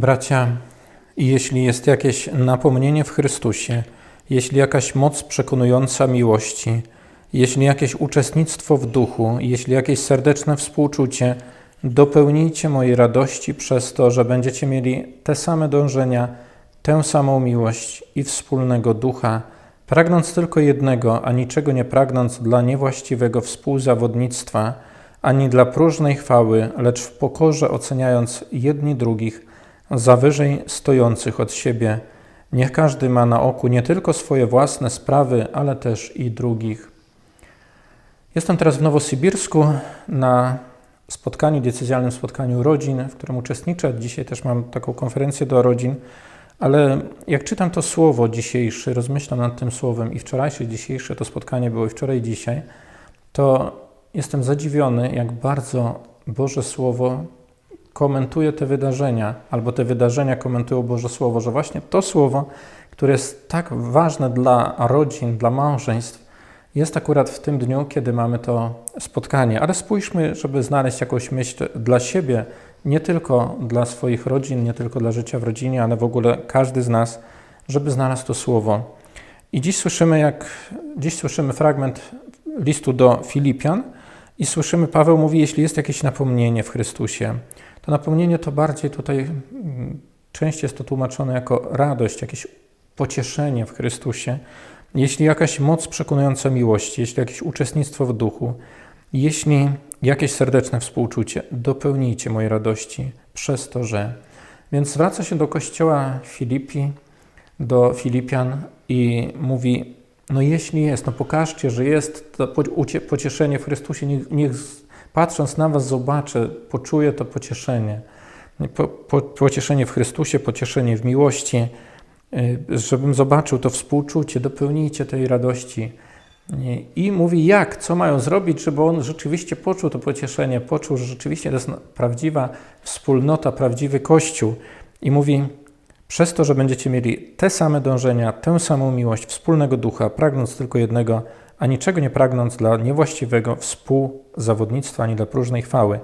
Bracia, jeśli jest jakieś napomnienie w Chrystusie, jeśli jakaś moc przekonująca miłości, jeśli jakieś uczestnictwo w duchu, jeśli jakieś serdeczne współczucie, dopełnijcie mojej radości przez to, że będziecie mieli te same dążenia, tę samą miłość i wspólnego ducha, pragnąc tylko jednego, a niczego nie pragnąc dla niewłaściwego współzawodnictwa, ani dla próżnej chwały, lecz w pokorze oceniając jedni drugich za wyżej stojących od siebie. Niech każdy ma na oku nie tylko swoje własne sprawy, ale też i drugich. Jestem teraz w Nowosybirsku na spotkaniu, decyzjalnym spotkaniu rodzin, w którym uczestniczę. Dzisiaj też mam taką konferencję do rodzin, ale jak czytam to słowo dzisiejsze, rozmyślam nad tym słowem i wczorajsze, dzisiejsze, to spotkanie było i wczoraj, i dzisiaj, to jestem zadziwiony, jak bardzo Boże Słowo komentuje te wydarzenia, albo te wydarzenia komentują Boże Słowo, że właśnie to słowo, które jest tak ważne dla rodzin, dla małżeństw, jest akurat w tym dniu, kiedy mamy to spotkanie. Ale spójrzmy, żeby znaleźć jakąś myśl dla siebie, nie tylko dla swoich rodzin, nie tylko dla życia w rodzinie, ale w ogóle każdy z nas, żeby znalazł to słowo. I dziś słyszymy, jak dziś słyszymy fragment listu do Filipian i słyszymy, Paweł mówi, jeśli jest jakieś napomnienie w Chrystusie, to napomnienie to bardziej tutaj mm, częściej jest to tłumaczone jako radość, jakieś pocieszenie w Chrystusie. Jeśli jakaś moc przekonująca miłości, jeśli jakieś uczestnictwo w duchu, jeśli jakieś serdeczne współczucie, dopełnijcie mojej radości przez to, że. Więc zwraca się do kościoła Filipi, do Filipian i mówi: No, jeśli jest, no pokażcie, że jest to pocieszenie w Chrystusie, niech, niech patrząc na Was zobaczę, poczuję to pocieszenie. Po, po, pocieszenie w Chrystusie, pocieszenie w miłości, y, żebym zobaczył to współczucie, dopełnijcie tej radości. I mówi jak, co mają zrobić, żeby on rzeczywiście poczuł to pocieszenie, poczuł, że rzeczywiście to jest prawdziwa wspólnota, prawdziwy Kościół. I mówi, przez to, że będziecie mieli te same dążenia, tę samą miłość, wspólnego ducha, pragnąc tylko jednego, a niczego nie pragnąc dla niewłaściwego współzawodnictwa ani dla próżnej chwały.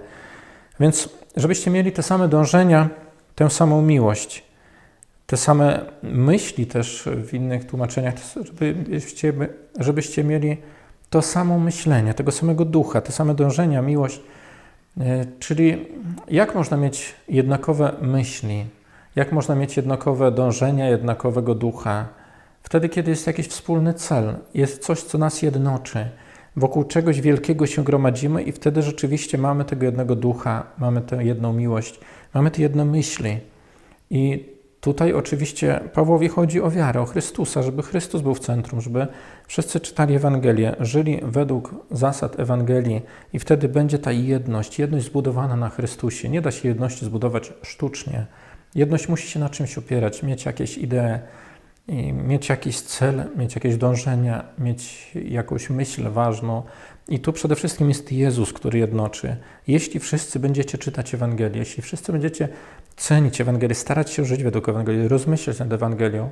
Więc, żebyście mieli te same dążenia, tę samą miłość, te same myśli też w innych tłumaczeniach, żebyście, żebyście mieli to samo myślenie, tego samego ducha, te same dążenia, miłość. E, czyli jak można mieć jednakowe myśli, jak można mieć jednakowe dążenia, jednakowego ducha, Wtedy, kiedy jest jakiś wspólny cel, jest coś, co nas jednoczy, wokół czegoś wielkiego się gromadzimy i wtedy rzeczywiście mamy tego jednego ducha, mamy tę jedną miłość, mamy te jedne myśli. I tutaj oczywiście Pawłowi chodzi o wiarę, o Chrystusa, żeby Chrystus był w centrum, żeby wszyscy czytali Ewangelię, żyli według zasad Ewangelii i wtedy będzie ta jedność, jedność zbudowana na Chrystusie. Nie da się jedności zbudować sztucznie. Jedność musi się na czymś opierać, mieć jakieś idee, i mieć jakiś cel, mieć jakieś dążenia, mieć jakąś myśl ważną. I tu przede wszystkim jest Jezus, który jednoczy. Jeśli wszyscy będziecie czytać Ewangelię, jeśli wszyscy będziecie cenić Ewangelię, starać się żyć według Ewangelii, rozmyślać nad Ewangelią,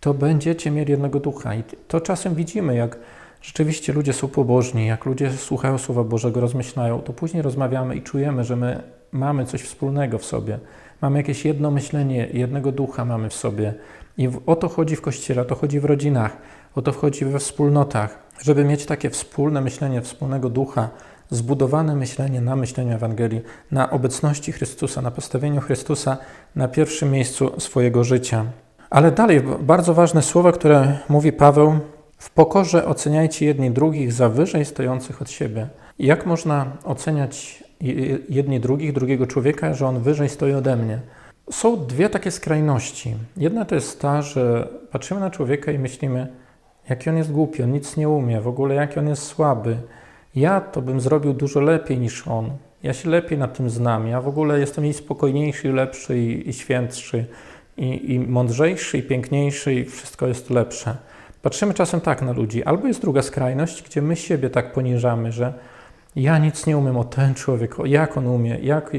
to będziecie mieli jednego ducha. I to czasem widzimy, jak rzeczywiście ludzie są pobożni, jak ludzie słuchają Słowa Bożego, rozmyślają, to później rozmawiamy i czujemy, że my mamy coś wspólnego w sobie. Mamy jakieś jedno myślenie, jednego ducha mamy w sobie. I o to chodzi w Kościele, o to chodzi w rodzinach, o to chodzi we wspólnotach, żeby mieć takie wspólne myślenie, wspólnego ducha, zbudowane myślenie na myśleniu Ewangelii, na obecności Chrystusa, na postawieniu Chrystusa na pierwszym miejscu swojego życia. Ale dalej, bardzo ważne słowa, które mówi Paweł, w pokorze oceniajcie jedni drugich za wyżej stojących od siebie. Jak można oceniać jedni drugich, drugiego człowieka, że on wyżej stoi ode mnie? Są dwie takie skrajności. Jedna to jest ta, że patrzymy na człowieka i myślimy, jaki on jest głupi, on nic nie umie, w ogóle jaki on jest słaby. Ja to bym zrobił dużo lepiej niż on. Ja się lepiej na tym znam. Ja w ogóle jestem i spokojniejszy, i lepszy, i, i świętszy, i, i mądrzejszy, i piękniejszy, i wszystko jest lepsze. Patrzymy czasem tak na ludzi. Albo jest druga skrajność, gdzie my siebie tak poniżamy, że ja nic nie umiem o ten człowiek, o jak on umie, jak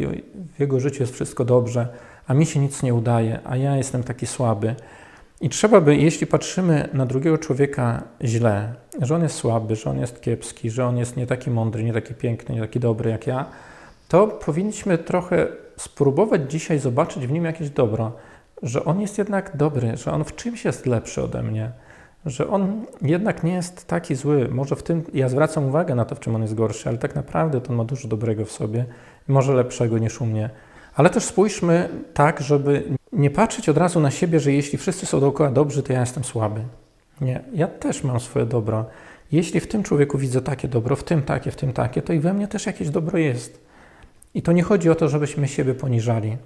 w jego życiu jest wszystko dobrze a mi się nic nie udaje, a ja jestem taki słaby. I trzeba by, jeśli patrzymy na drugiego człowieka źle, że on jest słaby, że on jest kiepski, że on jest nie taki mądry, nie taki piękny, nie taki dobry jak ja, to powinniśmy trochę spróbować dzisiaj zobaczyć w nim jakieś dobro, że on jest jednak dobry, że on w czymś jest lepszy ode mnie, że on jednak nie jest taki zły. Może w tym, ja zwracam uwagę na to, w czym on jest gorszy, ale tak naprawdę to on ma dużo dobrego w sobie, może lepszego niż u mnie. Ale też spójrzmy tak, żeby nie patrzeć od razu na siebie, że jeśli wszyscy są dookoła dobrzy, to ja jestem słaby. Nie, ja też mam swoje dobro. Jeśli w tym człowieku widzę takie dobro, w tym takie, w tym takie, to i we mnie też jakieś dobro jest. I to nie chodzi o to, żebyśmy siebie poniżali,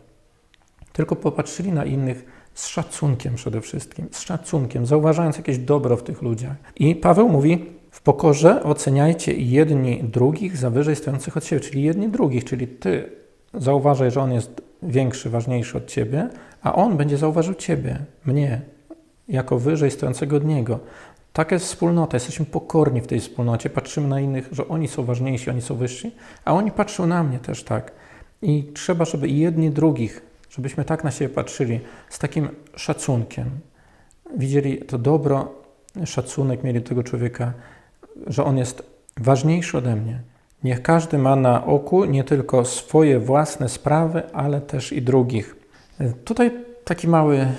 tylko popatrzyli na innych z szacunkiem przede wszystkim, z szacunkiem, zauważając jakieś dobro w tych ludziach. I Paweł mówi, w pokorze oceniajcie jedni drugich za wyżej stojących od siebie, czyli jedni drugich, czyli ty zauważaj, że on jest większy, ważniejszy od ciebie, a on będzie zauważył ciebie, mnie, jako wyżej stojącego od niego. Taka jest wspólnota, jesteśmy pokorni w tej wspólnocie, patrzymy na innych, że oni są ważniejsi, oni są wyżsi, a oni patrzą na mnie też tak. I trzeba, żeby jedni drugich, żebyśmy tak na siebie patrzyli, z takim szacunkiem. Widzieli to dobro, szacunek mieli do tego człowieka, że on jest ważniejszy ode mnie. Niech każdy ma na oku nie tylko swoje własne sprawy, ale też i drugich. Tutaj taki mały e,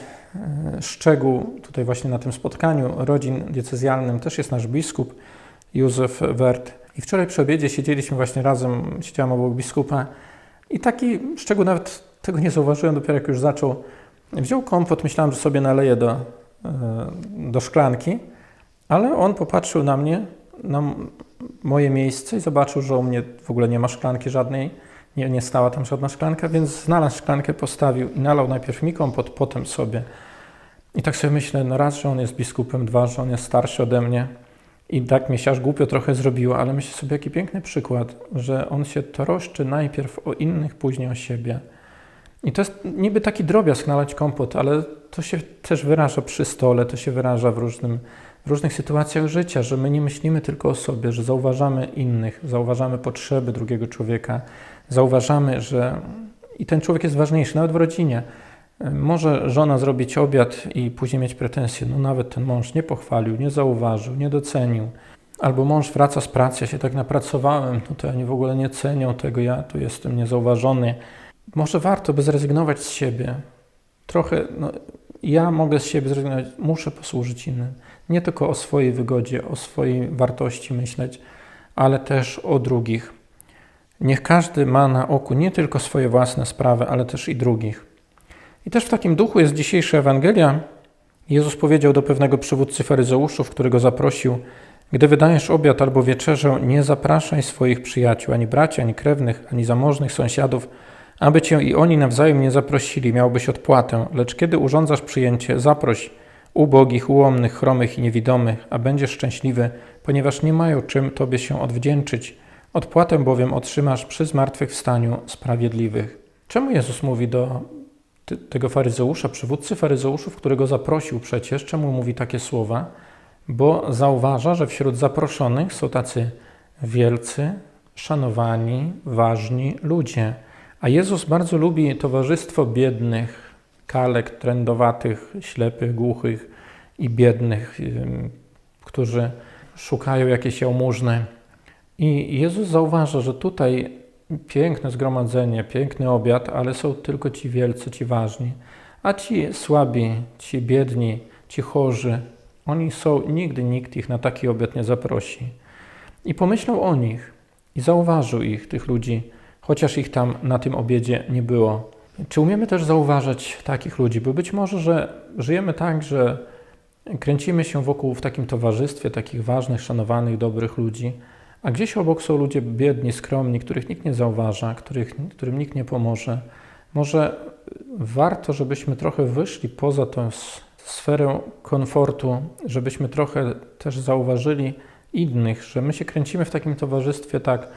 szczegół, tutaj właśnie na tym spotkaniu rodzin diecezjalnym też jest nasz biskup Józef Wert. I wczoraj przy obiedzie siedzieliśmy właśnie razem, siedziałem obok biskupa i taki szczegół nawet tego nie zauważyłem, dopiero jak już zaczął. Wziął kompot, myślałem, że sobie naleje do, e, do szklanki, ale on popatrzył na mnie, na moje miejsce i zobaczył, że u mnie w ogóle nie ma szklanki żadnej, nie, nie stała tam żadna szklanka, więc znalazł szklankę, postawił i nalał najpierw mi kompot, potem sobie. I tak sobie myślę, no raz, że on jest biskupem, dwa, że on jest starszy ode mnie. I tak mi się aż głupio trochę zrobiło, ale myślę sobie, jaki piękny przykład, że on się troszczy najpierw o innych, później o siebie. I to jest niby taki drobiazg nalać kompot, ale to się też wyraża przy stole, to się wyraża w, różnym, w różnych sytuacjach życia, że my nie myślimy tylko o sobie, że zauważamy innych, zauważamy potrzeby drugiego człowieka, zauważamy, że i ten człowiek jest ważniejszy, nawet w rodzinie. Może żona zrobić obiad i później mieć pretensje, no nawet ten mąż nie pochwalił, nie zauważył, nie docenił. Albo mąż wraca z pracy, ja się tak napracowałem, no to oni w ogóle nie cenią tego, ja tu jestem niezauważony. Może warto by zrezygnować z siebie. Trochę, no, ja mogę z siebie zrezygnować, muszę posłużyć innym. Nie tylko o swojej wygodzie, o swojej wartości myśleć, ale też o drugich. Niech każdy ma na oku nie tylko swoje własne sprawy, ale też i drugich. I też w takim duchu jest dzisiejsza Ewangelia. Jezus powiedział do pewnego przywódcy faryzeuszów, którego zaprosił: Gdy wydajesz obiad albo wieczerzę, nie zapraszaj swoich przyjaciół, ani braci, ani krewnych, ani zamożnych sąsiadów, aby cię i oni nawzajem nie zaprosili, miałbyś odpłatę. Lecz kiedy urządzasz przyjęcie, zaproś ubogich, ułomnych, chromych i niewidomych, a będziesz szczęśliwy, ponieważ nie mają czym tobie się odwdzięczyć. Odpłatę bowiem otrzymasz przy zmartwychwstaniu sprawiedliwych. Czemu Jezus mówi do tego faryzeusza, przywódcy faryzeuszów, którego zaprosił przecież, czemu mówi takie słowa? Bo zauważa, że wśród zaproszonych są tacy wielcy, szanowani, ważni ludzie. A Jezus bardzo lubi towarzystwo biednych, kalek, trędowatych, ślepych, głuchych i biednych, którzy szukają jakiejś jałmużny. I Jezus zauważa, że tutaj piękne zgromadzenie, piękny obiad, ale są tylko ci wielcy, ci ważni. A ci słabi, ci biedni, ci chorzy, oni są, nigdy nikt ich na taki obiad nie zaprosi. I pomyślał o nich i zauważył ich, tych ludzi, chociaż ich tam na tym obiedzie nie było. Czy umiemy też zauważać takich ludzi? Bo być może, że żyjemy tak, że kręcimy się wokół w takim towarzystwie takich ważnych, szanowanych, dobrych ludzi, a gdzieś obok są ludzie biedni, skromni, których nikt nie zauważa, których, którym nikt nie pomoże. Może warto, żebyśmy trochę wyszli poza tę sferę komfortu, żebyśmy trochę też zauważyli innych, że my się kręcimy w takim towarzystwie tak,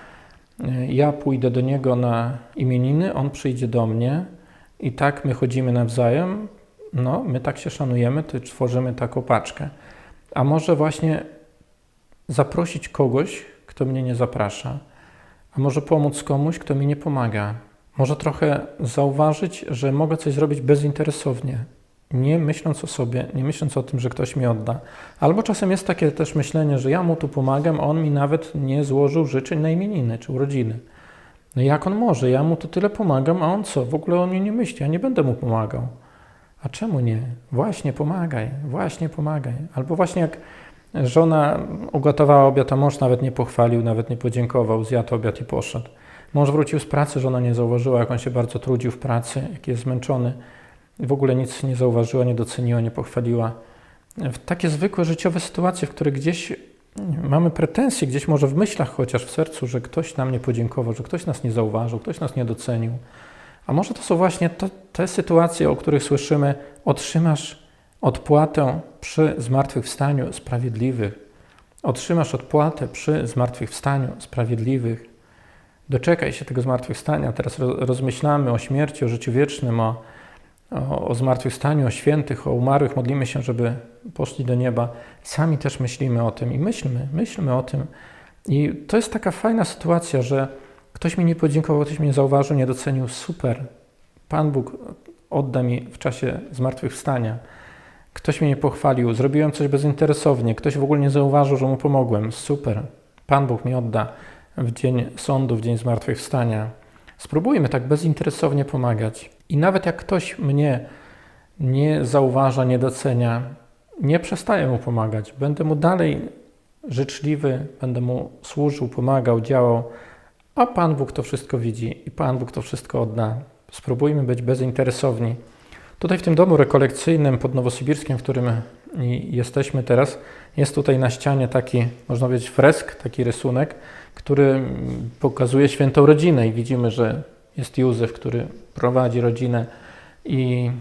ja pójdę do niego na imieniny, on przyjdzie do mnie i tak my chodzimy nawzajem, no my tak się szanujemy, to tworzymy taką paczkę. A może właśnie zaprosić kogoś, kto mnie nie zaprasza, a może pomóc komuś, kto mi nie pomaga. Może trochę zauważyć, że mogę coś zrobić bezinteresownie, nie myśląc o sobie, nie myśląc o tym, że ktoś mi odda. Albo czasem jest takie też myślenie, że ja mu tu pomagam, a on mi nawet nie złożył życzeń na imieniny czy urodziny. No jak on może? Ja mu to tyle pomagam, a on co? W ogóle o mnie nie myśli, ja nie będę mu pomagał. A czemu nie? Właśnie pomagaj, właśnie pomagaj. Albo właśnie jak żona ugotowała obiad, a mąż nawet nie pochwalił, nawet nie podziękował, zjadł obiad i poszedł. Mąż wrócił z pracy, żona nie zauważyła, jak on się bardzo trudził w pracy, jak jest zmęczony. W ogóle nic nie zauważyła, nie doceniła, nie pochwaliła. W takie zwykłe życiowe sytuacje, w których gdzieś mamy pretensje, gdzieś może w myślach, chociaż w sercu, że ktoś nam nie podziękował, że ktoś nas nie zauważył, ktoś nas nie docenił. A może to są właśnie to, te sytuacje, o których słyszymy, otrzymasz odpłatę przy zmartwychwstaniu sprawiedliwych. Otrzymasz odpłatę przy zmartwychwstaniu sprawiedliwych. Doczekaj się tego zmartwychwstania. Teraz ro- rozmyślamy o śmierci, o życiu wiecznym, o, o, o zmartwychwstaniu, o świętych, o umarłych. Modlimy się, żeby poszli do nieba. Sami też myślimy o tym i myślmy, myślmy o tym. I to jest taka fajna sytuacja, że ktoś mi nie podziękował, ktoś mnie nie zauważył, nie docenił. Super. Pan Bóg odda mi w czasie zmartwychwstania. Ktoś mnie nie pochwalił, zrobiłem coś bezinteresownie, ktoś w ogóle nie zauważył, że mu pomogłem. Super. Pan Bóg mi odda w dzień sądu, w dzień zmartwychwstania. Spróbujmy tak bezinteresownie pomagać. I nawet jak ktoś mnie nie zauważa, nie docenia, nie przestaję mu pomagać. Będę mu dalej życzliwy, będę mu służył, pomagał, działał, a Pan Bóg to wszystko widzi i Pan Bóg to wszystko odda. Spróbujmy być bezinteresowni. Tutaj w tym domu rekolekcyjnym pod Nowosybirskiem, w którym jesteśmy teraz, jest tutaj na ścianie taki, można powiedzieć, fresk, taki rysunek, który pokazuje świętą rodzinę i widzimy, że jest Józef, który prowadzi rodzinę i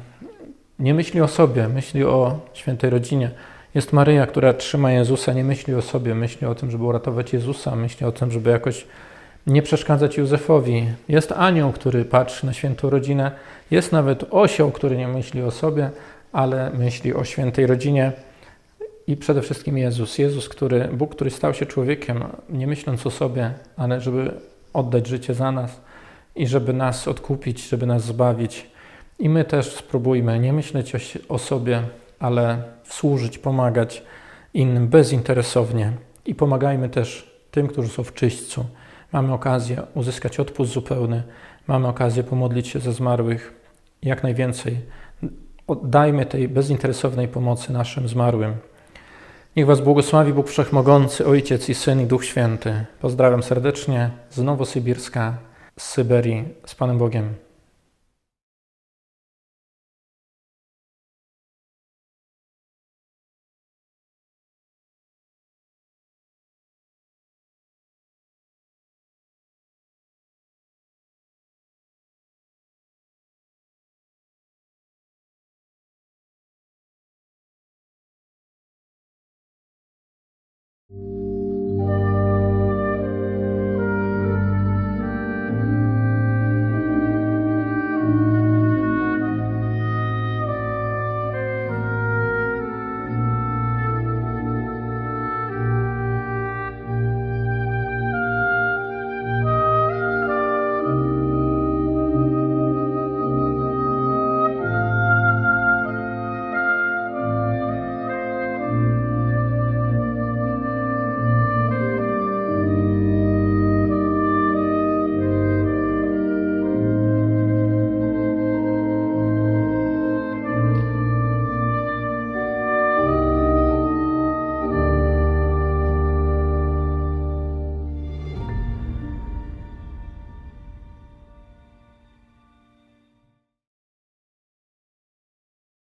nie myśli o sobie, myśli o świętej rodzinie. Jest Maryja, która trzyma Jezusa, nie myśli o sobie, myśli o tym, żeby uratować Jezusa, myśli o tym, żeby jakoś nie przeszkadzać Józefowi. Jest anioł, który patrzy na świętą rodzinę. Jest nawet osioł, który nie myśli o sobie, ale myśli o świętej rodzinie. I przede wszystkim Jezus. Jezus, który, Bóg, który stał się człowiekiem, nie myśląc o sobie, ale żeby oddać życie za nas i żeby nas odkupić, żeby nas zbawić. I my też spróbujmy nie myśleć o, sobie, ale służyć, pomagać innym bezinteresownie. I pomagajmy też tym, którzy są w czyśćcu. Mamy okazję uzyskać odpust zupełny, mamy okazję pomodlić się za zmarłych. Jak najwięcej oddajmy tej bezinteresownej pomocy naszym zmarłym. Niech Was błogosławi Bóg Wszechmogący, Ojciec i Syn i Duch Święty. Pozdrawiam serdecznie z Nowosybirska, z Syberii, z Panem Bogiem.